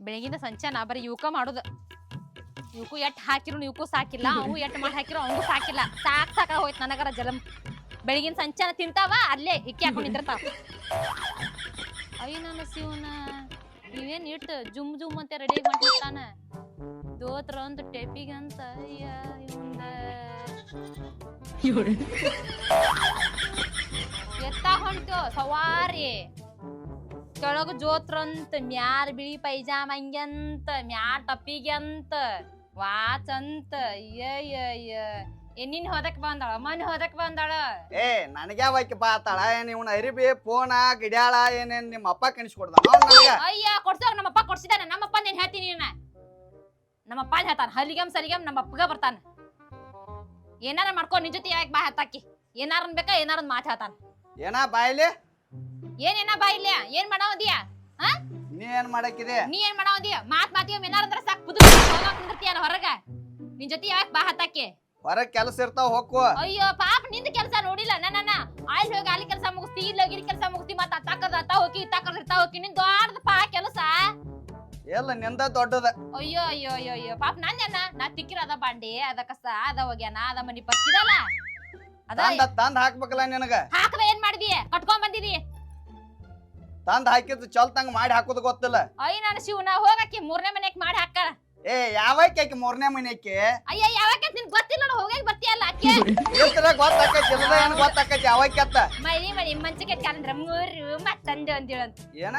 ಬೆಳಗಿನ ಸಂಚಾನ ಬರೀ ಇವಕ ಮಾಡುದ. ಇವಕು ಎಟ್ ಹಾಕಿರು ಇವಕು ಸಾಕಿಲ್ಲ ಅವು ಎಟ್ ಮಾಡಿ ಹಾಕಿರು ಅವಂಗೂ ಸಾಕಿಲ್ಲ. ಸಾಕ್ ಸಾಕ ಹೋಯ್ತು ನನಗರ ಜಲಂ. ಬೆಳಗಿನ ಸಂಚಾನ ತಿಂತಾವ ಅಲ್ಲೇ ಇಕ್ಕಿ ಹಾಕೊಂಡು ನಿಂತಿರ್ತಾವ ಅಯ್ಯ ನನ್ನ ಶಿವನ ಇವೇನ್ ಇಟ್ಟು ಜುಮ್ ಜುಮ್ ಅಂತ ರೆಡಿ ಮಾಡಿರ್ತಾನ ದೋತ್ರ ಒಂದು ಟೆಪಿಗಂತ ಅಂತ ಅಯ್ಯ ಇವಂದ. ಎತ್ತ ಹೊಂಟು ಸವಾರಿ. ಕೆಳಗ ಜೋತ್ರಂತ ಮ್ಯಾಲ ಬಿಳಿ ಪೈಜಾಮ ಹಂಗ್ಯಂತ ಮ್ಯಾಲ ಟಪ್ಪಿಗೆ ವಾಚಂತ ಅಯ್ಯಯ್ಯ ನಿನ್ ಹೋದಕ್ ಬಂದಾಳ ಮನ್ ಹೋದಕ್ ಬಂದಾಳ. ಏ ನನಗೆ ಯಾವಾಕಿ ಬಾತಾಳ ಏನ್ ಇವ್ನ ಅರಿಬಿ ಫೋನ ಗಿಡ್ಯಾಳ ಏನೇನ್ ನಿಮ್ಮ ಅಪ್ಪ ಕಣಿಸ್ಕೊಡ್ದ ಅಯ್ಯ ಅಯ್ಯ ನಮ್ಮ ನಮ್ಮಪ್ಪ ಕೊಡ್ಸಿದಾನೆ ನಮ್ಮಪ್ಪ ನೀನ್ ಹೇಳ್ತೀನಿ ನೀನ? ನಮ್ಮಪ್ಪ ಹೇಳ್ತಾನ ಹಲಿಗಮ್ ಸಲಿಗಮ್ ನಮ್ಮ ಅಪ್ಪಗ ಬರ್ತಾನ. ಏನಾರ ಮಾಡ್ಕೊ ನಿನ್ ಜೊತೆ ಯಾಕೆ ಬಾ ಹತ್ತಾಕಿ? ಏನಾರ ಬೇಕಾ ಏನಾರ ಮಾತು ಹೇಳ್ತಾನ. ಏನ ಬಾಯ್ಲಿ? ಏನೇನ ಬಾ ಇಲ್ಲ? ಏನ್ ಮಾಡಾವದಿಯ ನೀ ಏನ್ ಮಾಡಕ್ಕಿದೆ? ನೀ ಏನ್ ಮಾಡಾವದಿಯ ಮಾತ್ ಮಾತಿಗೆ ಏನಾರ ಅಂದ್ರೆ ಸಾಕ್ ಪುದು ನಿಂದಿರ್ತೀಯಲ್ಲ ಹೊರಗ? ನಿನ್ ಜೊತೆ ಯಾಕೆ ಬಾ ಹತ್ತಾಕಿ ಹೊರಗ್ ಕೆಲಸ ಇರ್ತಾವ ಹೊಕ್ಕು ಅಯ್ಯೋ ಪಾಪ ನಿಂದ ಕೆಲಸ ನೋಡಿಲ್ಲ. ನನ್ನ ಆಯ್ಲ್ ಹೋಗಿ ಅಲ್ಲಿ ಕೆಲಸ ಮುಗಿಸ್ತಿ ಇಲ್ಲಿ ಹೋಗಿ ಕೆಲಸ ಮುಗಿಸ್ತಿ ಮತ್ತ ಅತ್ತಾಕದ ಅತ್ತ ಹೋಗಿ ಇತ್ತಾಕದ ಇರ್ತಾ ಹೋಗಿ ನಿನ್ ದೊಡ್ಡದ ಪಾ ಕೆಲಸ? ಎಲ್ಲ ನಿಂದ ದೊಡ್ಡದ. ಅಯ್ಯೋ ಅಯ್ಯೋ ಅಯ್ಯೋ ಅಯ್ಯೋ. ಪಾಪ ನಂದೇನ ನಾ ತಿಕ್ಕಿರ ಅದ ಬಾಂಡಿ ಅದ ಕಸ ಅದ ಹೋಗ್ಯಾನ ಅದ ಮನಿ ಪರ್ಸಿದಲ್ಲ? ಅದ ತಂದ್ ಹಾಕ್ಬೇಕಲ್ಲ ನಿನಗ. ಹಾಕದ ಏನ್ ಮಾಡಿದಿ? ಕಟ್ಕೊಂಡ್ ಬಂದಿದಿ? ತಂದ್ ಹಾಕಿದ್ ಚಲ್ತಂಗ್ ಮಾಡಿ ಹಾಕೋದು ಗೊತ್ತಿಲ್ಲ. ಅಯ್ಯ ನಾನು ಶಿವನ ಹೋಗಕ್ಕೆ ಮೂರನೇ ಮನೆಗ್ ಮಾಡಿ ಹಾಕ ಏ ಯಾವಕ್ಕೆ ಆಕಿ ಮೂರನೇ ಮನೆಕ್ಕೆ ಅಯ್ಯ ಯಾವಕ್ಕೆ ನಿನ್ ಗೊತ್ತಿಲ್ಲ ನೋಡು ಬರ್ತಿಯಲ್ಲ ಬರ್ತೀಯಲ್ಲ ಅಕ್ಕಿ ಇಲ್ತರ ಗೊತ್ತಾಕೈತಿ ಇಲ್ಲದ ಏನು ಗೊತ್ತಾಕೈತಿ ಯಾವಕ್ಕೆ ಅತ್ತ ಮಳಿ ಮಳಿ ಮಂಚಕ್ಕೆ ಕಾಲಂದ್ರ ಮೂರು ಮತ್ತೊಂದು ಅಂದಿಳಂತ ಏನ?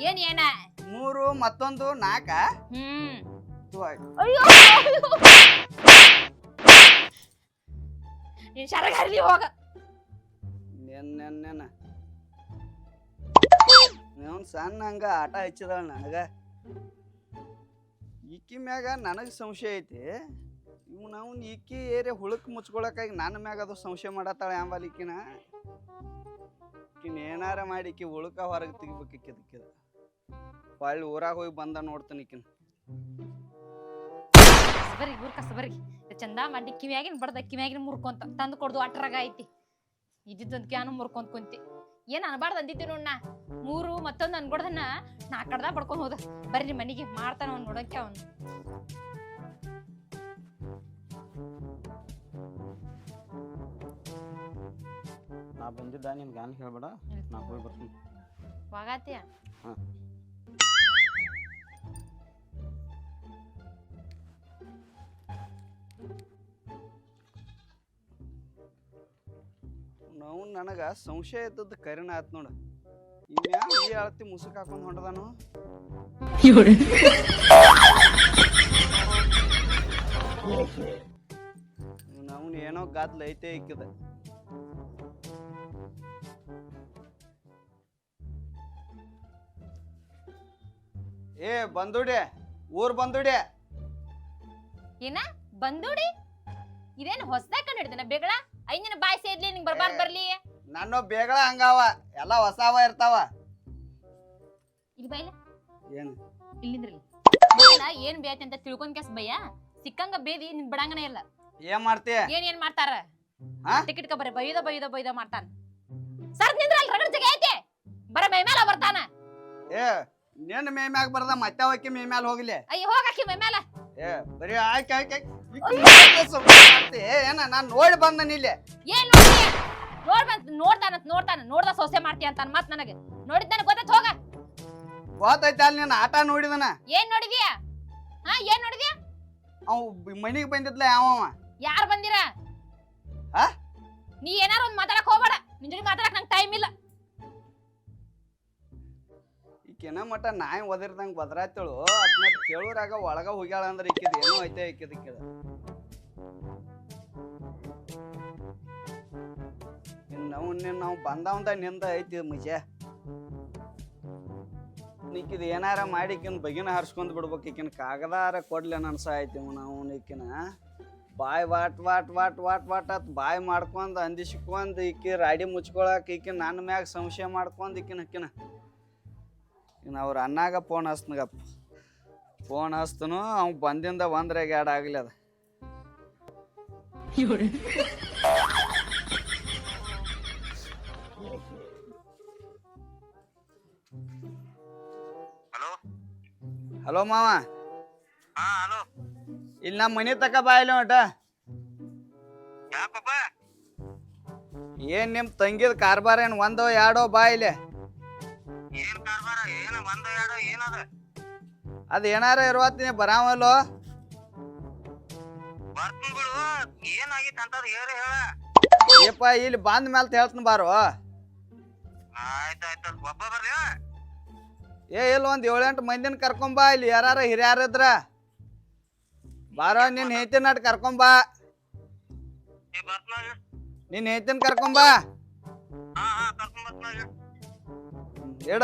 ಏನ್ ಏನ? ಮೂರು ಮತ್ತೊಂದು ನಾಕ? ಹ್ಮ್. ಅಯ್ಯೋ ನೀನ್ ಶರಗಾರ್ಲಿ ಹೋಗ. ನಿನ್ನ ನೆನ್ ನೆನ. ಅವ್ನ್ ಸಣ್ಣ ಹಂಗ ಆಟ ಹಚ್ಚಿದಳ ನನಗ. ಈಕಿ ಮ್ಯಾಗ ನನಗೆ ಸಂಶಯ ಐತಿ. ಇವ್ನ ಅವ್ನು ಈಕಿ ಏರಿ ಹುಳಕ್ ಮುಚ್ಕೊಳಕಾಗಿ ನನ್ನ ಮ್ಯಾಗ ಅದು ಸಂಶಯ ಮಾಡತ್ತಾಳೆ ಯಾಂಬಲ್ ಈಕಿನ. ಏನಾರ ಮಾಡಿ ಈಕಿ ಹುಳಕ ಹೊರಗೆ ತೆಗಿಬೇಕು ಈಕಿದಕ್ಕಿದ ಹೊಳ್ಳಿ ಊರಾಗ ಹೋಗಿ ಬಂದ ನೋಡ್ತಾನೆ ಈಕಿನ. ಊರ್ ಕಸ ಬರ್ರಿ ಚಂದ ಮಾಡಿ ಕಿವಿಯಾಗಿನ್ ಬಡ್ದ ಕಿವಿಯಾಗಿನ ಮುರ್ಕೊಂತ. ತಂದು ಕೊಡ್ದು ಅಟ್ರಾಗ ಐತಿ. ಇದ್ದಿದ್ದಂತ ಕ್ಯಾನು ಮುರ್ಕೊಂತ ಕುಂತಿ. ಏನ್ ಅನ್ಬಾರ್ದು ಅಂದಿದ್ದೆ ನೋಡ್ನ ಮೂರು ಮತ್ತೊಂದು ಅನ್ಕೊಡ್ದನ್ನ ನಾ ಕಡ್ದ ಬಡ್ಕೊಂಡ್ ಹೋದ. ಬರ್ರಿ ಮನೆಗೆ ಮಾಡ್ತಾನ ಅವ್ನು ನೋಡಕ್ಕೆ ಅವನ್. ನಾ ಬಂದಿದ್ದ ನಿನ್ ಗಾನ್ ಹೇಳ್ಬೇಡ? ನಾ ಹೋಗಿ ಬರ್ತೀನಿ. ವಾಗಾತಿಯ ಹಾ. ನಾವು ನನಗೆ ಸಂಶಯ ಇದ್ದದ್ದು ಕರಿನ ಆತ್ ನೋಡು. ಇವ್ಯಾ ಈ ಅಳತಿ ಮುಸುಕ್ ಹಾಕೊಂಡು ಹೊಂಟದಾನು? ನಾವು ಏನೋ ಗಾದ್ಲ ಐತೆ ಇಕ್ಕಿದ ಏ, ಬಂದುಡೆ, ಊರ್ ಬಂದುಡೆ. ಏನ, ಬಂದೂಡಿ? ಇದೇನು ಹೊಸದಾಗ ಕಂಡು ಹಿಡ್ದೇನ ಬೇಗಳ? ಐನಿನ ಬಾಯ್ ಸೇದ್ಲಿ ನಿಂಗೆ ಬರ್ಬಾರ್ದು ಬರ್ಲಿ. ನನ್ನ ಬೇಗಳ ಹಂಗಾವ ಎಲ್ಲ ಹೊಸಾವ ಇರ್ತಾವ. ಇಲ್ಲಿ ಬೈಲ ಏನು? ಇಲ್ಲಿಂದ್ರಲ್ಲಿ ಏನ್ ಬೇತಿ ಅಂತ ತಿಳ್ಕೊಂಡ್ ಕೆಸ್ ಬಯ್ಯ ಸಿಕ್ಕಂಗ ಬೇದಿ ನಿನ್ ಬಿಡಂಗನೇ ಇಲ್ಲ. ಏನ್ ಮಾಡ್ತೀಯ ಏನ್ ಏನ್ ಮಾಡ್ತಾರ? ಹಾ? ಟಿಕೆಟ್ ಬರೀ ಬೈದ ಬೈದ ಬೈದ ಮಾಡ್ತಾನ. ಸರ್ ನಿಂದ್ರಲ್ ರಗಡ್ ಜಗ ಐತಿ. ಬರ ಮೈ ಮೇಲ ಬರ್ತಾನ. ಏ ನಿನ್ನ ಮೇ ಮ್ಯಾಗ ಬರ್ದ ಮತ್ತೆ ಅವಕ್ಕೆ ಮೇ ಮ್ಯಾಲ ಹೋಗ್ಲಿ. ಅಯ್ಯ ಹೋಗಾಕಿ ಮೈ ಮೇಲ ಏ ಬರೀ ಆಯ್ಕೆ ಆಯ್ಕೆ ಮಾಡ್ತಿ ಏನ ನಾನ್ ನೋಡಿ ಬಂದನ ಇಲ್ಲಿ. ಏನ್ ನೋಡಿ? ನೋಡ್ ಬಂತ ನೋಡ್ತಾನ ನೋಡ್ತಾನ ನೋಡ್ದ ಸೊಸೆ ಮಾಡ್ತೀಯ ಅಂತನ್ ಮತ್ ನನಗೆ. ನೋಡಿದ್ದಾನೆ ಗೊತ್ತಾಯ್ತು ಹೋಗ. ಗೊತ್ತೈತೆ ಅಲ್ಲಿ ನಾನು ಆಟ ನೋಡಿದನ. ಏನ್ ನೋಡಿದ್ಯಾ? ಹಾ ಏನ್ ನೋಡಿದ್ಯಾ? ಅವ್ ಮನಿಗೆ ಬಂದಿದ್ಲ ಯಾವ ಯಾರು ಬಂದಿರ? ನೀ ಏನಾರ ಒಂದ್ ಮಾತಾಡಕ್ ಹೋಗ್ಬೇಡ. ನಿನ್ ಜೊತೆ ಮಾತಾಡಕ್ ನಂಗೆ ಟೈಮ್ ಇಲ್ಲ. ಈಕಿನ ಮಟ ನಾಯಿ ಒದಿರ್ದಂಗ ಬದ್ರಾಯ್ತಳು ಅದನ್ನ ಕೇಳೋರಾಗ ಒಳಗ ಹೋಗ್ಯಾಳ ಅಂದ್ರೆ ಈಕಿದ ಏನು ಐತೆ ಈಕಿದ ಈಕಿದ ಇನ್ ನಾವು ಬಂದವಂದ ನಿಂದ ಐತಿ ಮುಜೆ. ಈಕಿದ ಏನಾರ ಮಾಡಿ ಈಕಿನ ಬಗಿನ ಹರ್ಸ್ಕೊಂಡ್ ಬಿಡ್ಬೇಕು, ಈಕಿನ ಕಾಗದಾರ ಕೊಡ್ಲಿ ಅನ್ಸ ಐತಿ ನಾವು ಈಕಿನ. ಬಾಯ್ what what what what what ಅತ್ ಬಾಯ್ ಮಾಡ್ಕೊಂಡ್ ಅಂದಿಸ್ಕೊಂಡ್ ಈಕಿ ರಾಡಿ ಮುಚ್ಕೊಳಕ್ ಈಕಿನ ನನ್ನ ಮ್ಯಾಗ ಸಂಶಯ ಮಾಡ್ಕೊಂಡ್ ಈಕಿನ ಈಕಿನ ಇನ್ನು ಅವ್ರ ಅನ್ನಾಗ ಫೋನ್ ಹಚ್ನಗಪ್ಪ ಫೋನ್ ಹಚ್ತನು ಅವ್ನು ಬಂದಿಂದ ಒಂದ್ರಾಗ ಎರಡು ಆಗ್ಲಿ ಅದ. ಹಲೋ? ಹಲೋ ಮಾವ? ಹಾ ಹಲೋ? ಇಲ್ಲಿ ನಮ್ಮ ಮನೆ ತಕ ಬಾ ಇಲ್ಲಿ ಒಟ ಯಾಕಪ್ಪ? ಏನ್ ನಿಮ್ ತಂಗಿದ ಕಾರ್ಬಾರ ಏನ್ ಒಂದೋ ಎರಡೋ ಬಾ ಇಲ್ಲಿ. ಏನದ? ಅದ್ ಏನಾರ ಇರುವತ್ತಿನ ಬರಾಮಲ್ಲ ಬರ್ತೀನಿ ಬಿಡು ಏನಾಗಿತ್ತು ಅಂತದ್ ಹೇಳಿ ಹೇಳ. ಏಪ್ಪ ಇಲ್ಲಿ ಬಂದ ಮೇಲೆ ಹೇಳ್ತೀನಿ ಬಾರೋ. ಆಯ್ತಾಯ್ತು ಒಬ್ಬ ಬರ್ಲಿ ಏ ಇಲ್ಲ ಒಂದ್ ಏಳೆಂಟು ಮಂದಿನ ಕರ್ಕೊಂಬಾ ಇಲ್ಲಿ ಯಾರ ಹಿರಿಯಾರ ಇದ್ರ. ಬಾರೋ ನಿನ್ ಹೆಂಡತಿನ ನಟ್ ಕರ್ಕೊಂಬಾ ನಿನ್ ಹೆಂಡತಿನ ಕರ್ಕೊಂಬಾ ಹಾ ಹಾ ಕರ್ಕೊಂಡ್ ಬರ್ತೀನಿ ಹೇಳ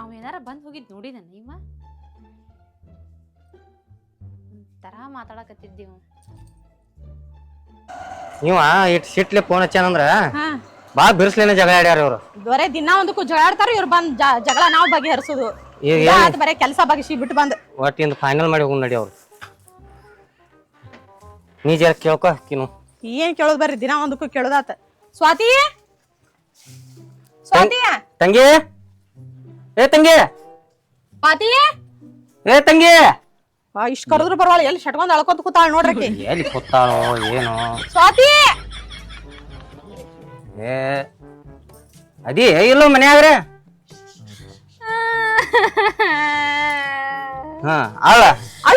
ಅವ ಏನಾರ ಬಂದ್ ಹೋಗಿದ್ ನೋಡಿದ ನಿಮ್ಮ ತರ ಮಾತಾಡಕತ್ತಿದ್ದೀವ ನೀವ ಇಟ್ ಸಿಟ್ಲೆ ಫೋನ್ ಹಚ್ಚಾನಂದ್ರ ಬಾ ಬಿರ್ಸ್ಲೇನೆ ಜಗಳ ಆಡ್ಯಾರ ಇವ್ರು. ಬರೇ ದಿನ ಒಂದಕ್ಕೂ ಜಗಳ ಆಡ್ತಾರ ಇವ್ರು ಬಂದ್ ಜ- ಜಗಳ ನಾವು ಬಗೆಹರಿಸೋದು. ಈಗ ಏನ್ ಆತ್ ಬರೇ ಕೆಲಸ ಬಗೆಸಿ ಬಿಟ್ಟು ಬಂದ್. ಒಟ್ಟಿಂದ ಫೈನಲ್ ಮಾಡಿ ಹೋಗಿ ನಡಿ ಅವ್ರು. ನೀ ಜರ ಕೇಳ್ಕೊ ಕಿನು. ಏನ್ ಕೇಳೋದ್ ಬರ್ರಿ? ದಿನ ಒಂದಕ್ಕೂ ಕೇಳೋದಾತ. ಸ್ವಾತಿ? ಸ್ವಾತಿ? ತಂಗಿ? ಏ ತಂಗಿ? ಸ್ವಾತಿ? ಏ ತಂಗಿ? ಇಷ್ಟ್ ಕರೆದ್ರು ಪರವಾಳ ಎಲ್ಲಿ ಶಟ್ಕೊಂಡ್ ಅಳ್ಕೊಂತ ಕೂತಾಳ ನೋಡ್ರಕಿ ಎಲ್ಲಿ ಕೂತಾಳೋ ಏನು? ಸ್ವಾತಿ? ಏ ಅದಿ ಇಲ್ಲೋ ಮನ್ಯಾಗ್ರೆ? ಹಾ ಅಳ ಅಳ.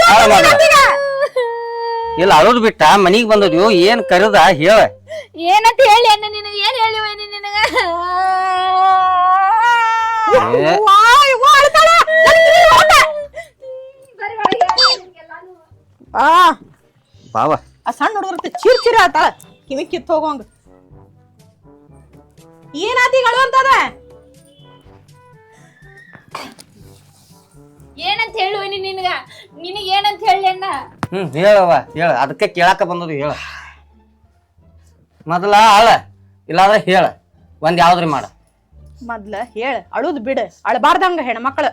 ಇಲ್ಲ ಅಳೋದ್ ಬಿಟ್ಟ ಮನಿಗ್ ಬಂದದ್ಯೋ ಏನ್ ಕರೆದ ಹೇಳ. ಏನಂತ ಹೇಳಿ ಅಣ್ಣ ನಿನಗೆ ಏನ್ ಹೇಳಿ ನಿನಗ? ಏ. ಆ. ಬಾವ. ಆ ಸಣ್ಣ ಹುಡುಗರ ಚೀರ್ ಚೀರ ಆತಾಳ ಕಿವಿ ಕಿತ್ ಹೋಗೋಂಗ ಏನಾತಿ ಗಳು ಅಂತದ? ಏನಂತ ಹೇಳು ನಿನಗ? ನಿನಗ ಏನಂತ ಹೇಳಿ ಅಣ್ಣ? ಹ್ಮ್ ಹೇಳವ ಹೇಳ. ಅದಕ್ಕೆ ಕೇಳಾಕ ಬಂದದು ಹೇಳ. ಮೊದಲ ಅಳ ಇಲ್ಲಾಂದ್ರೆ ಹೇಳ. ಒಂದ್ ಯಾವ್ದ್ರಿ ಮಾಡ. ಮೊದ್ಲ ಹೇಳ ಅಳುದ್ ಬಿಡ. ಅಳಬಾರ್ದಂಗ ಹೆಣ್ಮಕ್ಳು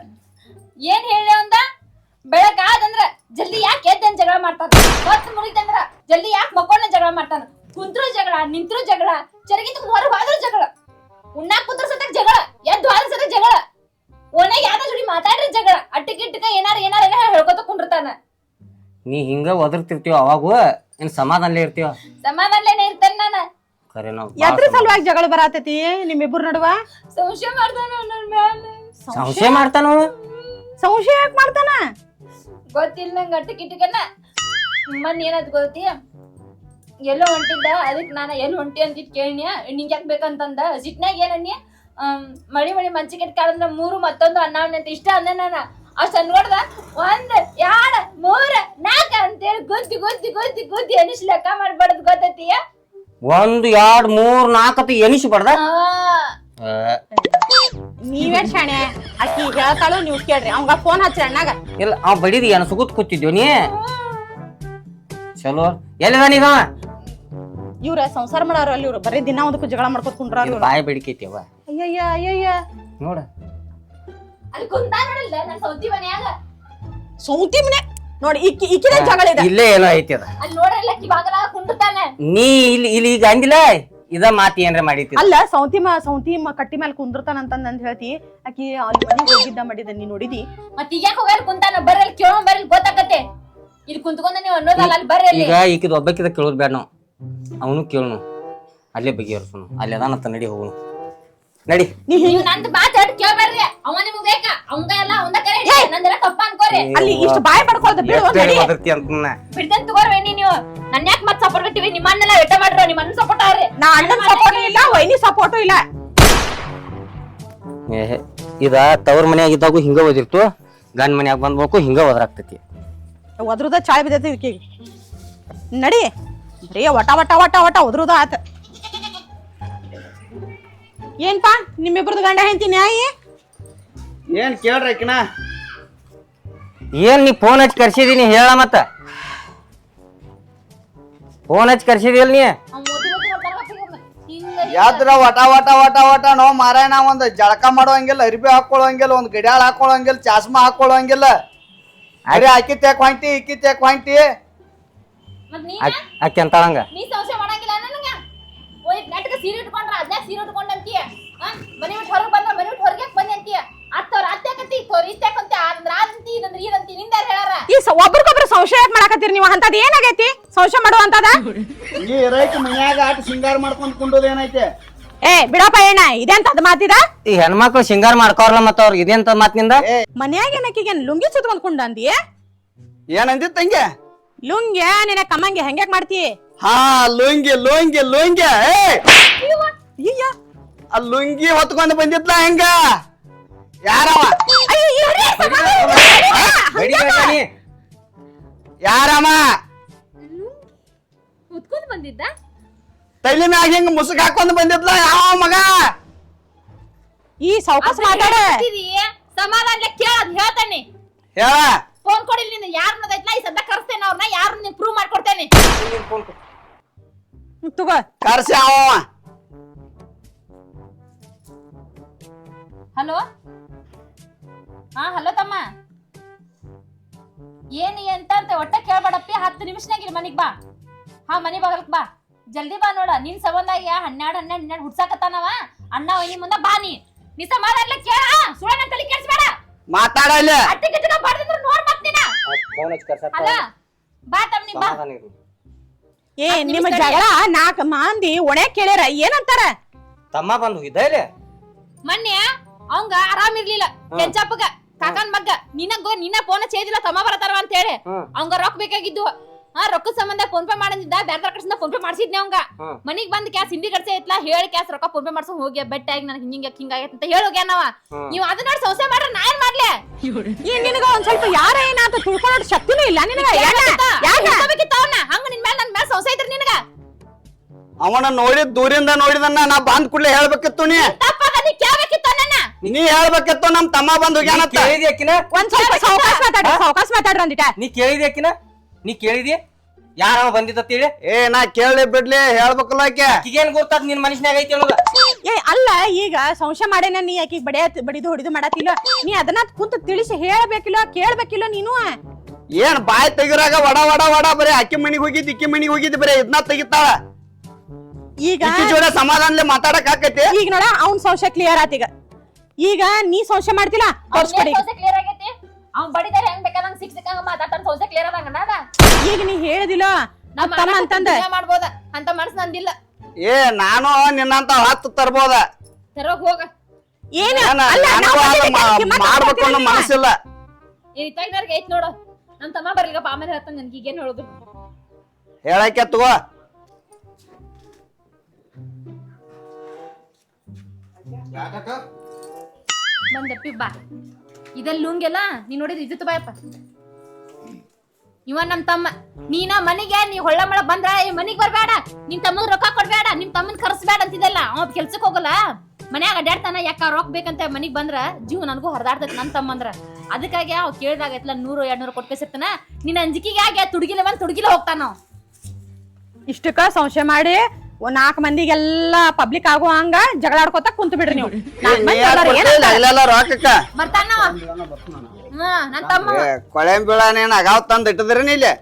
ಏನ್ ಹೇಳಿ ಅಂದ ಬೆಳಗಾದಂದ್ರ ಜಲ್ದಿ ಯಾಕೆ ಎದ್ದನ್ ಜಗಳ ಮಾಡ್ತಾನ? ಹೊತ್ತು ಮುಗಿತಂದ್ರ ಜಲ್ದಿ ಯಾಕೆ ಮಕ್ಕೊಂಡ ಜಗಳ ಮಾಡ್ತಾನ? ಕುಂತ್ರು ಜಗಳ ನಿಂತ್ರು ಜಗಳ ಚರಗಿಂತ ಹೊರಗೆ ಹೋದ್ರು ಜಗಳ. ಉಣ್ಣಾಕ್ ಕುಂತ್ರ ಸತಕ್ ಜಗಳ ಎದ್ದು ಹೋದ್ರ ಸತಕ್ ಜಗಳ. ಓಣ್ಯಾಗ ಯಾವ್ದ ಜೋಡಿ ಮಾತಾಡ್ರಿ ಜಗಳ. ಅಟ್ಟಕ್ ಇಟ್ಟಕ ಏನಾರ ಏನಾರ ಏನಾರ ಹೇಳ್ಕೊತ ಕುಂಡಿರ್ತಾನ. ನೀ ಹಿಂಗ ಒದರ್ತಿರ್ತೀವ ಅವಾಗೂ ಏನ್ ಸಮಾಧಾನಲೇ ಇರ್ತೀವ ಸಮಾಧಾನಲೇನೆ ಇರ್ತಾನ ನಾನ. ಖರೆ ನಾವು ಎದ್ರ ಸಲುವಾಗಿ ಜಗಳ ಬರಾತೈತಿ ನಿಮ್ಮಿಬ್ಬರ ನಡುವ? ಸಂಶಯ ಮಾಡ್ತಾನ ನನ್ನ ಮ್ಯಾಲ? ಸಂಶಯ ಮಾಡ್ತಾನ? ಸಂಶಯ ಯಾಕೆ ಮಾಡ್ತಾನ? ಗೊತ್ತಿಲ್ಲ ನಂಗೆ ಅಟ್ಟಕ್ ಇಟ್ಟಕನ ಮೊನ್ನೆ ಏನದ್ ಗೊತ್ತಿ ಎಲ್ಲೋ ಹೊಂಟಿದ್ದ ಅದಕ್ಕೆ ನಾನು ಎಲ್ಲಿ ಹೊಂಟಿ ಅಂತ ಕೇಳಿನ್ಯ? ನಿಂಗೆ ಯಾಕೆ ಬೇಕಂತಂದ? ಸಿಟ್ನಾಗ ಏನನ್ನಿ ಮಳಿ ಮಳಿ ಮಂಚಿಗೆಟ್ ಕಾಳಂದ್ರ ಮೂರು ಮತ್ತೊಂದು ಅನ್ನ ಅಂತ ಇಷ್ಟ ಅಂದೆ ನಾನು. ಅಷ್ಟು ಅನ್ಕೊಡ್ದ ಒಂದ್ ಎರಡ್ ಮೂರ್ ನಾಲ್ಕ ಅಂತೇಳಿ ಗುದ್ದಿ ಗುದ್ದಿ ಗುದ್ದಿ ಗುದ್ದಿ ಎನಿಸ್ ಲೆಕ್ಕ ಮಾಡ್ಬಾರ್ದು ಗೊತ್ತೈತಿಯ ಒಂದ್ ಎರಡ್ ಮೂರ್ ನಾಲ್ಕ ಎನಿಸಿ ಬಡ್ದ? ನೀವೇ ಶಾಣೆ ಅಕ್ಕಿ ಹೇಳ್ತಾಳು ನೀವು ಕೇಳ್ರಿ. ಅವಂಗ ಫೋನ್ ಹಚ್ಚಿ ಅಣ್ಣಾಗ. ಇಲ್ಲ ಅವ್ ಬಡಿದಿ ಏನ ಸುಗುತ್ ಕೂತಿದ್ಯೋ ನೀ? ಚಲೋ. ಎಲ್ಲಿದ ಅವ? ಇವ್ರ ಸಂಸಾರ ಮಾಡಾರ ಅಲ್ಲಿ ಇವ್ರು. ಬರೀ ದಿನ ಒಂದಕ್ಕೂ ಜಗಳ ಮಾಡ್ಕೊತ ಕುಂಡ್ರ ಇದು ಬೇಡಿಕೈತಿ ಬಾಯಿ ಬೆಡಿಕೈತಿವ ಅಯ್ಯಯ್ಯ ಅಯ್ಯಯ್ಯ. ನೋಡ. ಅಲ್ಲಿ ಕುಂತ ನೋಡಿಲ್ಲ ನನ್ನ ಸೌತಿ ಮನ್ಯಾಗ. ಸೌತಿ ಮನೆ? ನೋಡಿ ಜಗಳ ಇದೆ. ಇಲ್ಲೇ ಏನೋ ಐತಿ ಅದ. ಅಲ್ಲಿ ನೋಡ್ರಲ್ಲ ಕಿವಾಗಲ ಕುಂಡಿರ್ತಾನ ನೀ ಇಲ್ಲಿ ಇಲ್ಲಿ ಈಗ ಅಂದಿಲ್ಲ? ಇದ ಮಾತಿ ಏನ್ರ ಮಾಡಿತಿ ಅಲ್ಲ ಸೌತಿ ಮ ಸೌತಿ ಮ ಕಟ್ಟಿ ಮೇಲೆ ಕುಂದಿರ್ತಾನ ಅಂತ ನಂದ್ ಹೇಳ್ತಿ. ಆಕಿ ಅಲ್ಲಿ ಮನೆಗೆ ಹೋಗಿದ್ದ ಮಾಡಿದ ನೀ ನೋಡಿದಿ? ಮತ್ತೆ ಈಗ ಕುಂತಾನ? ಬರ್ರಿ ಅಲ್ಲಿ ಕೇಳೋ ಬರ್ರಿ ಇಲ್ಲಿ ಗೊತ್ತಾಕತ್ತೆ. ಇಲ್ಲಿ ಕುಂತ್ಕೊಂಡ ನೀವು ಅನ್ನೋದಲ್ಲ ಅಲ್ಲಿ ಬರ್ರಿ ಅಲ್ಲಿ. ಈಗ ಈಕಿದ ಒಬ್ಬಕಿದ ಕೇಳೋದ್ ಬೇಡ ನಾವು ಅವನು ಕೇಳನು ಅಲ್ಲೇ ಬಗೆಹರಿಸೋನು ಅಲ್ಲಿ ಅದಾನಂತ ನಡಿ ಹೋಗುನು ನಡಿ. ನೀ ನೀವು ನಂದು ಮಾತಾಡಿ ಕೇಳಬೇಡ್ರಿ ಅವ ನಿಮ್ಗ್ ಬೇಕಾ? ಅವಂಗ ಎಲ್ಲ ಅವಂದ ಕರೆ. ನಂದೆಲ್ಲ ತಪ್ಪ ಅನ್ಕೋರಿ. ಅಲ್ಲಿ ಇಷ್ಟು ಬಾಯ್ ಪಡ್ಕೊಳ್ದ ಬಿಡು ಎಷ್ಟ್ ನಡಿ. ತಗೋರ್ವೇನಿ ನೀವು. ನನ್ನ ಯಾಕೆ ಮತ್ತೆ ಸಪೋರ್ಟ್ ಇಟ್ಟಿವಿ ನಿಮ್ಮನ್ನೆಲ್ಲ ಎಟ್ಟ ಮಾಡ್ರೋ ನಿಮ್ಮ ಅನ್ನ ಸಪೋರ್ಟ್ ಆರ್ರಿ ನಾ ಅಣ್ಣನ ಸಪೋರ್ಟ್ ಇಲ್ಲ ವೈನಿ ಸಪೋರ್ಟ್ ಇಲ್ಲ. ಏ, ಇದ ತವ್ರ ಮನ್ಯಾಗ ಇದ್ದಾಗೂ ಹಿಂಗ ಓದಿರ್ತು ಗಂಡ ಮನ್ಯಾಗ ಬಂದ್ಬೇಕು ಹಿಂಗ ಓದ್ರಾಗ್ತೈತಿ ಒದ್ರದ ಚಾಯ್ ಬಿದ್ದೈತಿ ನಡಿ. ಬರೀ ವಟ ವಟ ವಟ ವಟ ಒದ್ರದ ಆತ. ಏನ್ಪಾ? ನಿಮ್ಮಿಬ್ರದ್ದು ಗಂಡ ಹೆಂಡತಿ ನ್ಯಾಯ? ಏನ್ ಕೇಳ್ರಿ ಆಕಿನ ಏನ್ ನೀ ಫೋನ್ ಹಚ್ಚಿ ಕರ್ಸಿದೀನಿ ಹೇಳ ಮತ್ತ. ಫೋನ್ ಹಚ್ಚಿ ಕರ್ಸಿದಿಲ್ ನೀ? ಯಾದ್ರ ವಟ ವಟ ವಟ ವಟ ನೋ ಮಾರಾಯಣ ಒಂದ್ ಜಳಕ ಮಾಡೋಂಗಿಲ್ಲ ಅರಿಬಿ ಹಾಕೊಳ್ಳೋಂಗಿಲ್ಲ ಒಂದ್ ಗಡಿಯಾಳ ಹಾಕೊಳ್ಳೋಂಗಿಲ್ಲ ಚಾಸ್ಮಾ ಹಾಕೊಳ್ಳೋಂಗಿಲ್ಲ. ಅರೆ ಆಕಿ ತೆಕ್ ಹೊಂಟಿ ಇಕ್ಕಿ ತೆಕ್ ಹೊಂಟಿ. ಅಕ್ಕಿ ನೀ ಆಕಿ ಅಂತಾಳಂಗ ನೀ ಸಂಶಯ ಮಾಡಂಗಿಲ್ಲ ನನಗ ಹೋಗಿ ನೆಟ್ಗೆ ಸೀರೆ ಇಟ್ಕೊಂಡ್ರ ಅದ್ಯಾಕ ಸೀರೆ ಉಟ್ಕೊಂಡ ಅಂತೀಯ? ಮನೆ ಬಿಟ್ಟು ಹೊರಗೆ ಬಂದ್ರ ಮನೆ ಬಿಟ್ಟು ಹೊರಗೆ ಬಂದೆ ಅಂತೀಯ ಅತ್ತವ್ರ ಅತ್ಯಾಕತಿ ತೋರ್ ಇತ್ಯಾಕಂತ ಅಂದ್ರ ಇದಂತ ಇದಂದ್ರ ಇದಂತಿ ನಿಂದ ಹೇಳಾರ ಈ ಸ- ಒಬ್ರಿಗೊಬ್ರು ಸಂಶಯ ಯಾಕೆ ಮಾಡಾಕತ್ತೀರಿ ನೀವು? ಅಂತದ್ ಏನಾಗೈತಿ? ಸಂಶಯ ಮಾಡುವಂತದ ರೈತ ಮನ್ಯಾಗ ಆಟ ಸಿಂಗಾರ ಮಾಡ್ಕೊಂಡ್ ಕುಂಡೋದ್ ಏನೈತೆ? ಏ ಬಿಡಪ್ಪ ಏನ ಇದೆಂತದ್ ಮಾತಿದ? ಈ ಹೆಣ್ಮಕ್ಳು ಸಿಂಗಾರ ಮಾಡ್ಕೋರ್ಲ ಮತ್ತ ಅವ್ರ ಇದೆಂತ ಮಾತಿನಿಂದ ಮನ್ಯಾಗ ಏನಕ್ಕಿಗೆ ಲುಂಗಿ ಸುತ್ಕೊಂಡ್ ಕುಂಡಂದಿ? ಏನಂದಿ ತಂಗೆ? ಲುಂಗ್ಯ ನಿನ ಕಮ್ಮಂಗೆ ಹೆಂಗ್ಯಾಕ್ ಮಾಡ್ತಿ? ಹಾ ಲುಂಗಿ ಲುಂಗಿ ಲುಂಗಿ ಆ ಲುಂಗಿ ಹೊತ್ಕೊಂಡು ಬಂದಿದ್ಲ ಹೆಂಗ? ಯಾರವ? ಯಾರವ? ಉತ್ಕೊಂಡ್ ಬಂದಿದ್ದ? ತೈಲಿ ಮ್ಯಾಗ ಹಿಂಗ ಮುಸುಕ್ ಹಾಕೊಂಡ್ ಬಂದಿದ್ಲ ಯಾವ ಮಗ? ಈ ಸೌಕಸ್ ಮಾತಾಡ. ಸಮಾಧಾನ ಕೇಳ ಅದ್ ಹೇಳ್ತಾನೆ. ಹೇಳ. ಫೋನ್ ಕೊಡಿಲ್ಲ ನಿಂದ ಯಾರ್ ಐತ್ಲ? ಈ ಸದ್ದ ಕರ್ಸ್ತೇನೆ ಅವ್ರನ್ನ ಯಾರು ನೀನ್ ಪ್ರೂವ್ ಮಾಡ್ಕೊಡ್ತೇನೆ. ತಗೋ. ಕರ್ಸಿ ಅವ. ಹಲೋ? ಹಾ ಹಲೋ ತಮ್ಮ. ಏನ್ ಎಂತ ಅಂತ ಒಟ್ಟ ಕೇಳ್ಬೇಡಪ್ಪಿ. ಹತ್ತು ನಿಮಿಷನಾಗ ಇಲ್ಲಿ ಮನಿಗ್ ಬಾ. ಹಾ ಮನಿ ಬಾಗಲ್ಕ್ ಬಾ. ಜಲ್ದಿ ಬಾ ನೋಡ. ನಿನ್ ಸಂಬಂಧಾಗಿ ಹನ್ನೆರಡು ಹನ್ನೆರಡು ಹನ್ನೆರಡು ಹುಡ್ಸಾಕತ್ತಾನವ. ಅಣ್ಣ ಒಯ್ನಿ ಮುಂದ ಬಾ ನೀ. ನೀ ಸಮಾಧಾನ ಕೇಳ. ಸುಳ್ಳ ನನ್ ತಲೆ ಕೇಳಿಸ್ಬೇಡ ಮಾತಾಡಲ್ಲ. ಇಲ್ಲಿ ಅಟ್ಟಿ ಗಿಟ್ಟಿನ ಬಡ್ದಿದ್ರು ನೋಡ್ ಬರ್ತೀನ ಅಲ್ಲ ಬಾ ತಮ್ಮ ನೀ ಬಾ. ಏ ನಿಮ್ಮ ಜಗಳ ನಾಕ್ ಮಾಂದಿ ಒಣೆ ಕೇಳ್ಯಾರ ಏನಂತಾರ? ತಮ್ಮ ಬಂದು ಹೋಗಿದ್ದ ಇಲ್ಲಿ ಮೊನ್ನೆ ಅವಂಗ ಆರಾಮ್ ಇರ್ಲಿಲ್ಲ. ಕೆಂಚಪ್ಪಗ ಕಾಕನ್ ಮಗ್ಗ ನಿನಗ ನಿನ್ನ ಫೋನ್ ಚೇದಿಲ್ಲ ತಮ್ಮ ಬರತಾರ ಅಂತ ಹೇಳಿ ಹ್ಮ್. ಅವಂಗ ರೊಕ್ಕ ಬೇಕಾಗಿದ್ದು. ಹಾ ರೊಕ್ಕದ ಸಂಬಂಧ ಫೋನ್ ಪೇ ಮಾಡಂದಿದ್ದ ಬ್ಯಾರ ಕಡೆ ಫೋನ್ ಪೇ ಮಾಡಿಸಿದ್ನೆ ಅವಂಗ. ಹ್ಮ್. ಮನಿಗ್ ಬಂದ್ ಕ್ಯಾಸ್ ಹಿಂದಿ ಕಡ್ಸೆ ಐತ್ಲಾ ಹೇಳಿ ಕ್ಯಾಸ್ ರೊಕ್ಕ ಫೋನ್ ಪೇ ಮಾಡ್ಸೋ ಹೋಗಿ ಬೆಟ್ಟ ಆಗಿ ನನಗೆ ಹಿಂಗ ಆಗೈತೆ ಅಂತ ಹೇಳಿ ಹ್ಮ್. ನೀವು ಅದನ್ನ ನೋಡಿ ಸಂಶಯ ಮಾಡ್ರ ನಾ ಏನ್ ಮಾಡ್ಲೆ? ನಿನಗ ಒಂದ್ ಸ್ವಲ್ಪ ಯಾರ ಅಂತ ತಿಳ್ಕೊಳ್ಳೋ ಶಕ್ತಿನೂ ಇಲ್ಲ ನಿನಗ? ಯಾಕ? ಯಾಕ? ಅವ್ನ. ಹಂಗ ನಿನ್ ಮೇಲೆ ನನ್ ಮೇಲೆ ಸೌಸೆ ಇದ್ರಿ ನಿನಗ? ಅವನ ನೋಡಿದ್ ದೂರಿಂದ ನೋಡಿದನ್ನ ನಾ ಬಂದ್ ಕೂಡ್ಲೆ ಹೇಳ್ಬೇಕಿತ್ತು ನೀ. ತಪ್ಪಾಗ ನೀ ಕೇಳ್ಬೇಕಿತ್ತ ನನ್ನ ನೀ ಹೇಳ್ಬೇಕಿತ್ತು ನಮ್ ತಮ್ಮ ಬಂದ್ ಹೋಗ್ಯಾನತ್ತ ಕೇಳಿದ್ಯಾಕಿನ ಒಂದ್ ಸ್ವಲ್ಪ ಸಾವಕಾಶ ಮಾತಾಡ್ರಿ ಸಾವಕಾಶ ಮಾತಾಡ್ರಿ ಅಂದಿಟ ನೀ ಕೇಳಿದ್ಯಾಕಿನ ನೀ ಕೇಳಿದಿ? ಯಾರ ಬಂದಿದ್ದ ಏ ನಾ ಕೇಳಿ ಬಿಡ್ಲಿ ಹೇಳ್ಬೇಕಲ್ಲ ಆಕೆ. ಈಗೇನ್ ಗೊತ್ತಾದ್ ನಿನ್ ಮನುಷ್ಯನಾಗ ಐತಿ ಅನ್ನೋದ? ಏ ಅಲ್ಲ ಈಗ ಸಂಶಯ ಮಾಡೇನ ನೀ ಆಕಿ ಬಡಿಯ ಬಡಿದು ಹೊಡಿದು ಮಾಡತಿಲ್ಲ ನೀ ಅದನ್ನ ಕುಂತ ತಿಳಿಸಿ ಹೇಳ್ಬೇಕಿಲ್ಲ ಕೇಳ್ಬೇಕಿಲ್ಲ ನೀನು. ಏನ್ ಬಾಯ್ ತೆಗಿರಾಗ ವಡ ವಡ ವಡ ಬರೀ ಅಕ್ಕಿ ಮನಿಗ್ ಹೋಗಿದ್ ಇಕ್ಕಿ ಮನಿಗ್ ಹೋಗಿದ್ ಬರೇ ಇದನ್ನ ತೆಗಿತಾಳ. ಈಗ ಇಕ್ಕಿ ಜೋಡ ಸಮಾಧಾನಲೆ ಮಾತಾಡಕ್ ಆಕೈತಿ. ಈಗ ನೋಡ ಅವ್ನ್ ಸಂಶಯ ಕ್ಲಿಯರ್ ಆತ ಈಗ. ಈಗ ನೀ ಸಂಶಯ ಮಾಡ್ತಿಲ್ಲ ತೋರ್ಸ್ಕೊಡಿ. ಕ್ಲಿಯರ್ ಅವ್ನ್ ಬಡಿದಾರೆ ಹೆಂಗ್ ಬೇಕಾದಂಗ್ ಸಿಕ್ ಸಿಕ್ಕಂಗ ಮಾತಾಡ್ತಾನ ಸಂಶಯ ಕ್ಲಿಯರ್ ಅದಂಗ ಈಗ ನೀ ಹೇಳಿದಿಲ್ಲ ನಮ್ಮ ನಮ್ ತಮ್ಮ ಅಂತಂದ. ಮಾಡ್ಬೋದ? ಅಂತ ಮನ್ಸ್ ನಂದಿಲ್ಲ. ಏ ನಾನು ನಿನ್ನಂತ ಹತ್ತು ತರ್ಬೋದ? ತರೋಗ್ ಹೋಗ. ಏನ? ಅಲ್ಲ, ನಾವ್ ಕಿಮ್ಮತ್ತ್ ಮಾಡ್ಬೇಕು ಅನ್ನೋ? ಮನಸ್ಸಿಲ್ಲ. ಈ ರೀತಿಯಾಗಿ ಐತ್ ನೋಡು. ನಮ್ ತಮ್ಮ ಬರ್ಲಿಗಪ್ಪ ಆಮೇಲೆ ಹೇಳ್ತಾನೆ ನನ್ಗೆ ಈಗೇನ್ ಹೇಳೋದು. ಹೇಳಕ್ಕೆ ತಗೋ. ಬಂದಪ್ಪಿ ಬಾ. ಇದೆಲ್ಲ ಲುಂಗೆಲ್ಲ ನೀ ನೋಡಿದ್ ಇದ್ದು ಬಾಯಪ್ಪ. ಇವ ನಮ್ ತಮ್ಮ, ನೀನ ಮನೆಗೆ, ನೀ ಹೊಳ್ಳ ಮಳ ಬಂದ್ರ ಈ ಮನಿಗ್ ಬರ್ಬೇಡ ನಿನ್ ತಮ್ಮಗ್ ರೊಕ್ಕ ಕೊಡ್ಬೇಡ ನಿಮ್ ತಮ್ಮನ್ ಕರ್ಸ್ಬೇಡ ಅಂತಿದಲ್ಲ ಅವ ಕೆಲ್ಸಕ್ ಹೋಗಲ್ಲ. ಮನ್ಯಾಗ ಅಡ್ಯಾಡ್ತಾನ, ಯಾಕ ರೊಕ್ಕ ಬೇಕಂತ ಮನಿಗ್ ಬಂದ್ರ, ಜೀವ ನನಗೂ ಹರಿದಾಡ್ತೈತಿ ನನ್ ತಮ್ಮಂದ್ರ ಅದಕ್ಕಾಗಿ ಅವ್ ಕೇಳ್ದಾಗೈತ್ಲ ನೂರು ಎರಡ್ ನೂರು ಕೊಟ್ಕೇಸಿರ್ತಾನ ನಿನ್ನ ಅಂಜಿಕೆಗೆ ಆಗಿ ತುಡುಗಿಲೆ ಬಂದ್ ತುಡುಗಿಲೆ ಹೋಗ್ತಾನ ಇಷ್ಟಕ್ಕ ಸಂಶಯ ಮಾಡಿ ಒಂದ್ ನಾಲ್ಕು ಮಂದಿಗೆಲ್ಲ ಪಬ್ಲಿಕ್ ಆಗೋ ಹಂಗ ಜಗಳ ಆಡ್ಕೊತ ಕುಂತ ಬಿಡ್ರಿ ನೀವು. ನಾಲ್ಕ್ ಮಂದಿ ಅದಾರ? ಇಲ್ಲೆಲ್ಲ ರೊಕ್ಕಕ್ಕ ಬರ್ತಾನ ಅವ. ಹ್ಮ್ ನನ್ ತಮ್ಮ. ಏ, ಕೊಳೆ ಅಗಾವ್ ತಂದ್ ಇಟ್ಟಿದ್ರಿ ಇಲ್ಲಿ?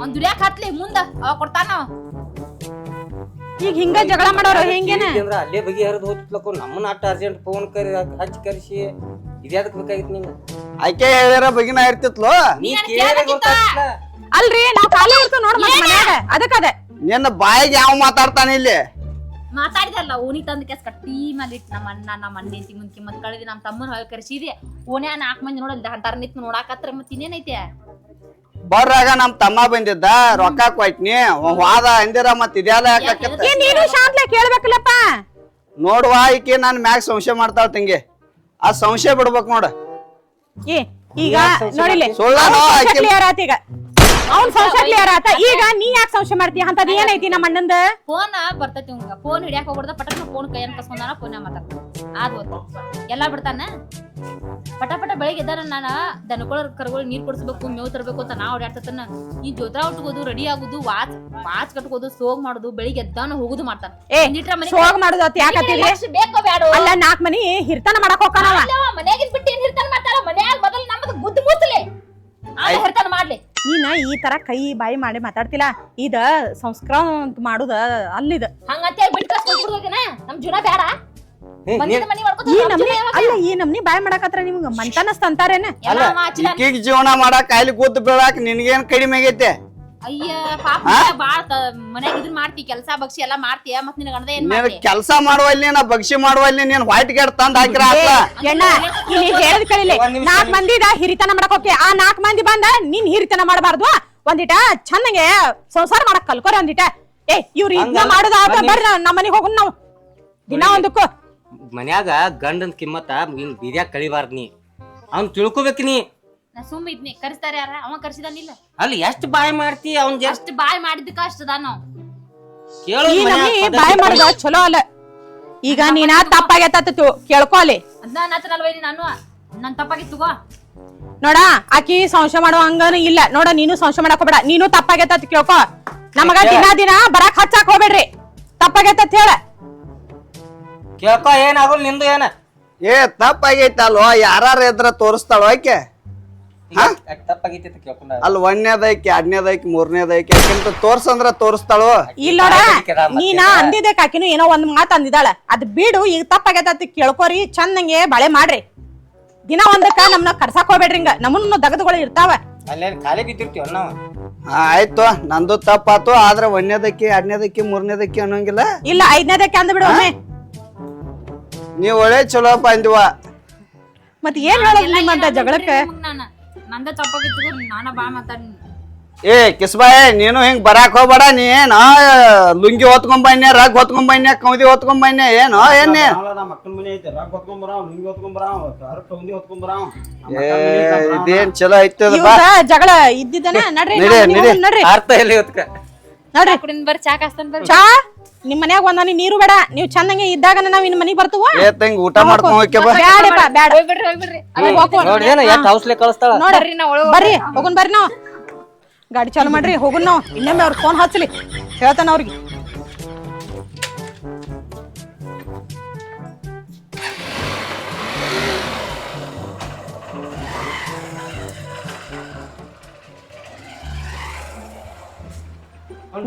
ಅವ್ನ್ ದುಡಿಯಾಕ ಹತ್ಲಿ ಮುಂದ. ಅವ ಕೊಡ್ತಾನ ಅವ. ಈಗ ಹಿಂಗ ಜಗಳ ಮಾಡೋರು ಹೆಂಗೇನ? ಅಂದ್ರ ಅಲ್ಲೇ ಬಗೆ ಹರಿದು ಹೋಗ್ತಿತ್ತು ನಮ್ಮನ್ನ ಅಟ್ಟ ಅರ್ಜೆಂಟ್ ಫೋನ್ ಕರಿ ಹಚ್ಚಿ ಕರೆಸಿ. ಇದ್ಯಾದಕ್ ಬೇಕಾಗಿತ್ತು ನಿಂಗ? ಆಕೆ ಹೇಳಿರ ಬಗಿನ ಇರ್ತಿತ್ಲೋ ನೀ ನೀನ್ ಕೇಳಿದ್ರೆ? ಅಲ್ರಿ ನಾ ಖಾಲಿ ಇರ್ತೀವಿ ನೋಡ್ ಮನ್ಯಾಗ. ಅದಕ್ಕದ ನಿನ್ನ ಬಾಯಿಗೆ ಯಾವ ಮಾತಾಡ್ತಾನೆ ಇಲ್ಲಿ? ಮಾತಾಡಿದಲ್ಲ ಓಣಿ ತಂದ ಕೆಸ್ ಕಟ್ಟಿ ಮೇಲೆ ಇಟ್ಟು ನಮ್ಮ ಅಣ್ಣ ನಮ್ಮ ಅಣ್ಣ ಐತಿ ಮುಂದ್ಕಿ ಮತ್ ಕಳೆದಿ ನಮ್ಮ ತಮ್ಮನ ಹೊಳ್ ಕರ್ಸಿದೆ ಓಣ್ಯ ನಾಲ್ಕು ಮಂದಿ ನೋಡಲ್ ಅಂತಾರ ನಿತ್ ನೋಡಾಕತ್ರ ಮತ್ ಇನ್ನೇನೈತೆ? ಬರ್ರಾಗ ನಮ್ ತಮ್ಮ ಬಂದಿದ್ದ ರೊಕ್ಕ ಕೊಟ್ನಿ ವಾದ ಅಂದಿರ ಮತ್ ಇದೆಲ್ಲ ಏ ನೀನು ಶಾಂತ್ಲೆ ಕೇಳ್ಬೇಕಲ್ಲಪ್ಪ? ನೋಡುವ ಈಕಿ ನಾನ್ ಮ್ಯಾಗ ಸಂಶಯ ಮಾಡ್ತಾಳ ತಂಗಿ. ಆ ಸಂಶಯ ಬಿಡ್ಬೇಕು ನೋಡ. ಈಗ ನೋಡಿಲ್ಲ ಸುಳ್ಳ ಈಗ? ಅವ್ನ್ ಸಂಶಯ ಕ್ಲಿಯರ್ ಆತ. ಈಗ ನೀ ಯಾಕೆ ಸಂಶಯ ಮಾಡ್ತೀಯ? ಅಂತದ್ ಏನೈತಿ ನಮ್ಮ ಅಣ್ಣಂದ? ಫೋನ್ ಬರ್ತೈತಿ ಅವಂಗ ಫೋನ್ ಹಿಡಿಯಾಕ್ ಹೋಗ್ಬಿಡ್ದ ಪಟಕ್ ಫೋನ್ ಕೈಯನ್ ಕಸ್ಕೊಂಡಾನ ಫೋನ್ ಮಾತಾಡ್ತಾನ. ಆದ್ ಹೋತ ಎಲ್ಲಾ ಬಿಡ್ತಾನ? ಪಟ ಪಟ ಬೆಳಿಗ್ಗೆ ಎದ್ದಾರ ನಾನ ದನಗಳ ಕರುಗಳು ನೀರ್ ಕೊಡಿಸ್ಬೇಕು ಮೇವು ತರಬೇಕು ಅಂತ ನಾ ಓಡಾಡ್ತಾನ ಈ ಜೋತ್ರ ಉಟ್ಕೋದು ರೆಡಿ ಆಗುದು ವಾಚ್ ವಾಚ್ ಕಟ್ಕೋದು ಸೋಗ್ ಮಾಡುದು ಬೆಳಿಗ್ಗೆ ಎದ್ದಾನ ಹೋಗುದು ಮಾಡ್ತಾನ. ಏ ಸೋಗ್ ಮಾಡುದು ಅತ್ ಯಾಕತ್ತೀರಿ ಬೇಕೋ ಬ್ಯಾಡೋ. ಅಲ್ಲ ನಾಲ್ಕ್ ಮನಿ ಹಿರ್ತನ ಮಾಡಕ್ ಹೋಗ್ತಾನ ಮನ್ಯಾಗ ಬಿಟ್ಟು ಏನ್ ಹಿರ್ತನ ಮಾಡ್ತಾರ? ಮನ್ಯಾಗ ಮೊದಲು ನಮ್ಮದು ಗುದ್ದು ಮುಚ್ಚಲೆ. ಆ ಹಿರ್ತನ ಮಾಡ್ಲಿ. ನೀನ ಈ ತರ ಕೈ ಬಾಯಿ ಮಾಡಿ ಮಾತಾಡ್ತಿಲ್ಲ. ಇದ ಸಂಸ್ಕಾರ ಮಾಡುದ ಅಲ್ಲಿದ. ಹಂಗಂತ ಬಿಟ್ಟು ಕಸ್ಕೊಂಡ್ಬಿಡ್ಬೇಕನ ನಮ್ ಜೀವನ ಬೇಡ. ಈ ನಮ್ನಿ ಅಲ್ಲ ಈ ನಮ್ನಿ ಬಾಯಿ ಮಾಡಕತ್ರ ನಿಮ್ಗ. ಅಂತಾರೇನ? ಜೀವನ ಮಾಡಕ್ ಅಲ್ಲಿ ಕೂತ್ ಬೀಳಾಕ್ ನಿನ್ಗೇನ್ ಕಡಿಮೆ ಆಗೈತೆ? ಅಯ್ಯ ಪಾಪ ಬಾಳ ಮನ್ಯಾಗ ಇದನ್ ಮಾಡ್ತಿ ಕೆಲ್ಸ ಬಗ್ಸಿ ಎಲ್ಲಾ ಮಾಡ್ತೀಯ ಮತ್ ನಿನ್ ಗಂಡ ಏನ್ ನೀನ್ ಕೆಲಸ ಮಾಡುವಲ್ಲಿ ನಾ ಬಗ್ಸಿ ಮಾಡುವಲ್ಲಿ ನೀನ್ ವೈಟ್ ಗೇಟ್ ತಂದ್ ಹಾಕಿರ ಎಣ್ಣ ಇಲ್ಲಿ ಹೇಳದ್ ಕಳಿಲಿ ನಾಕ್ ಮಂದಿದ ಹಿರಿತನ ಮಾಡಕ್ ಹೋಗಿ ಆ ನಾಕ್ ಮಂದಿ ಬಂದ ನೀನ್ ಹಿರಿತನ ಮಾಡಬಾರ್ದು. ಒಂದಿಟ ಚಂದಂಗೆ ಸಂಸಾರ ಮಾಡಕ್ ಕಲ್ಕೋರಿ ಒಂದಿಟ. ಏ ಇವ್ರು ಇದ್ನ. ಮಾಡುದ ಬರ್ರಿ ನಮ್ಮ ಮನೆಗೆ ಹೋಗುನ್ ನಾವು. ದಿನ ಒಂದಕ್ಕೂ. ಮನ್ಯಾಗ ಗಂಡನ್ ಕಿಮ್ಮತ್ತ ನೀನ್ ಬೀದ್ಯಾಗ ಕಳಿಬಾರ್ದ್ ನೀ. ಅವ್ನ್ ತಿಳ್ಕೊಬೇಕ್ ನೀ. ನಾ ಸುಮ್ಮ ಇದ್ನಿ. ಕರಿಸ್ತಾರ ಯಾರ? ಅವ ಕರ್ಸಿದಾನಿಲ್ಲ ಅಲ್ಲಿ ಎಷ್ಟ್ ಬಾಯ್ ಮಾಡ್ತಿ ಅವ್ನ್ ಜಸ್ಟ್? ಅಷ್ಟ್ ಬಾಯ್ ಮಾಡಿದ್ದಕ್ಕ ಅಷ್ಟದ ನಾವು. ಕೇಳು ಈ ಬಾಯಿ ಮಾಡುದ ಚಲೋ ಅಲ್ಲ. ಈಗ ನೀನ ತಪ್ಪಾಗೈತ ಕೇಳ್ಕೊ ಅಲ್ಲಿ. ಅದ್ನ ನತ್ತ ನಲ್ವೈದಿ ನಾನು? ನನ್ ತಪ್ಪಾಗಿ ತಗೋ. ನೋಡ ಆಕಿ ಸಂಶಯ ಮಾಡೋ ಹಂಗನು ಇಲ್ಲ. ನೋಡ ನೀನು ಸಂಶಯ ಮಾಡಕ್ ಹೋಗ್ಬೇಡ ನೀನು ತಪ್ಪಾಗೆತ್ತ ಕೇಳ್ಕೊ. ನಮಗ ದಿನ ದಿನ ಬರಾಕ್ ಹಚ್ಚಾಕ್ ಹೋಗ್ಬೇಡ್ರಿ. ತಪ್ಪಾಗೆತ್ತ ಹೇಳ. ಕೇಳ್ಕೊ ಏನಾಗಲ್ ನಿಂದು ಏನ? ಏ ತಪ್ಪಾಗೈತಲ್ವ? ಯಾರು ಎದ್ರ ತೋರಿಸ್ತಾಳ ಆಕೆ? ತಪ್ಪಾಗೈತಿ ಕೇಳ್ಕೊಂಡ ಅಲ್ಲಿ ಒಂದನೇದೈಕಿ ಎರಡನೇದೈಕಿ ಮೂರನೇದೈಕಿ ಯಾಕೆಂತ ತೋರ್ಸಂದ್ರ ತೋರಿಸ್ತಾಳು? ಇಲ್ಲ ನೋಡ ನೀನ ಅಂದಿದ್ದೆ ಕಾಕಿನು ಏನೋ ಒಂದ್ ಮಾತು ಅಂದಿದ್ದಾಳ. ಅದ್ ಬಿಡು ಈಗ ತಪ್ಪಾಗೈತ ಅಂತ ಕೇಳ್ಕೊರಿ ಚಂದಂಗೆ ಬಳೆ ಮಾಡ್ರಿ. ದಿನ ಒಂದಕ್ಕ ನಮ್ನ ಕರ್ಸಾಕ್ ಹೋಗ್ಬೇಡ್ರಿ ಹಿಂಗ. ನಮ್ಮನ್ನ ದಗದಗಳು ಇರ್ತಾವ. ಅಲ್ಲೇನ್ ಖಾಲಿ ಬಿದ್ದಿರ್ತೀವ ನಾವು ಆಯ್ತು ನಂದು ತಪ್ಪಾತು ಆದ್ರೆ ಒಂದನೇದಕ್ಕಿ ಎರಡನೇದಕ್ಕಿ ಮೂರನೇದಕ್ಕೆ ಅನ್ನೋಂಗಿಲ್ಲ. ಇಲ್ಲ ಐದನೇದಕ್ಕೆ ಅಂದ ಬಿಡು ಒಮ್ಮೆ. ನೀವ್ ಒಳ್ಳೆ ಚಲೋಪ್ಪ ಅಂದಿವ. ಮತ್ ಏನ್ ಹೇಳೋದ್ ನಿಮ್ಮಂತ ಜಗಳಕ್ಕೆ? ನಾನು. ನಂದ ತಪ್ಪಾಗಿತ್ತು ನಾನ ಬಾ ಮಾತಾಡಿ ಏ ಕಿಸ್ಬಾಯ್ ನೀನು ಹಿಂಗ್ ಬರಾಕ್ ಹೋಗ್ಬೇಡ ನೀ ಏನ ಲುಂಗಿ ಹೊತ್ಕೊಂಡ್ ಬನ್ಯ ರಗ್ ಹೊತ್ಕೊಂಡ್ ಬನ್ಯ ಕೌದಿ ಹೊತ್ಕೊಂಡ್ ಬನ್ಯ ಏನೋ ಏನೇ ನಮ್ಮ ಅಕ್ಕನ ಮನೆ ಐತೆ ರಾಕ್ ಹೊತ್ಕೊಂಬರ ಲುಂಗಿ ಹೊತ್ಕೊಂಬರ ಹರಕ್ ಟೌಂದಿ ಹೊತ್ಕೊಂಬರ ಏ ಇದೇನ್ ಚಲೋ ಐತದ ಬಾ. ಇವ್ರ ಜಗಳ ಇದ್ದಿದ್ದಾನೆ ನಡ್ರಿ ನಡಿ, ನಡಿ. ನಡ್ರಿ. ಅರ್ಥ ಇಲ್ಲ ಇವತ್ಕ. ನಡ್ರಿ. ಕುಡಿನ್ ಬರ್ರಿ ಚಾ ಕಾಸ್ತನ್ ಬರ್ರಿ. ಚಾ? ನಿಮ್ ಮನ್ಯಾಗ ಒಂದ್ ನೀರು ಬೇಡ. ನೀವ್ ಚಂದಂಗೆ ಇದ್ದಾಗ ನಾವ್ ಇನ್ ಮನಿಗ್ ಬರ್ತವ? ಏ ತಂಗ್ ಊಟ ಮಾಡ್ಕೊಂಡ್ ಹೋಗ್ಕೆ ಬಾ. ಬ್ಯಾಡಪ್ಪ ಬ್ಯಾಡ. ಹೋಗ್ಬಿಡ್ರಿ ಹೋಗ್ಬಿಡ್ರಿ ಅಲ್ಲ, ಹೋಗ್ಕೊ. ನೋಡಿ ಏನ ಎಷ್ಟ್ ಹೌಸ್ಲೆ ಕಳಿಸ್ತಾಳ? ನೋಡ್ರಿ ನಾ ಒಳಗ್ ಬರ್ರಿ. ಹೋಗುನ್ ಬರ್ರಿ ನಾವ್. ಗಾಡಿ ಚಾಲು ಮಾಡ್ರಿ ಹೋಗುನ್ ನಾವ್. ಇನ್ನೊಮ್ಮೆ ಅವ್ರ ಫೋನ್ ಹಚ್ಚಲಿ ಹೇಳ್ತಾನ ಅವ್ರಿಗೆ.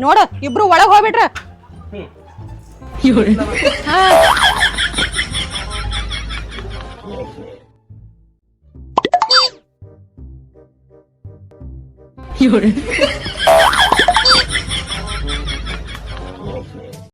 ನೋಡು ಇಬ್ರು ಒಳಗ್ ಹೋಗ್ಬಿಟ್ರ. ಹಾ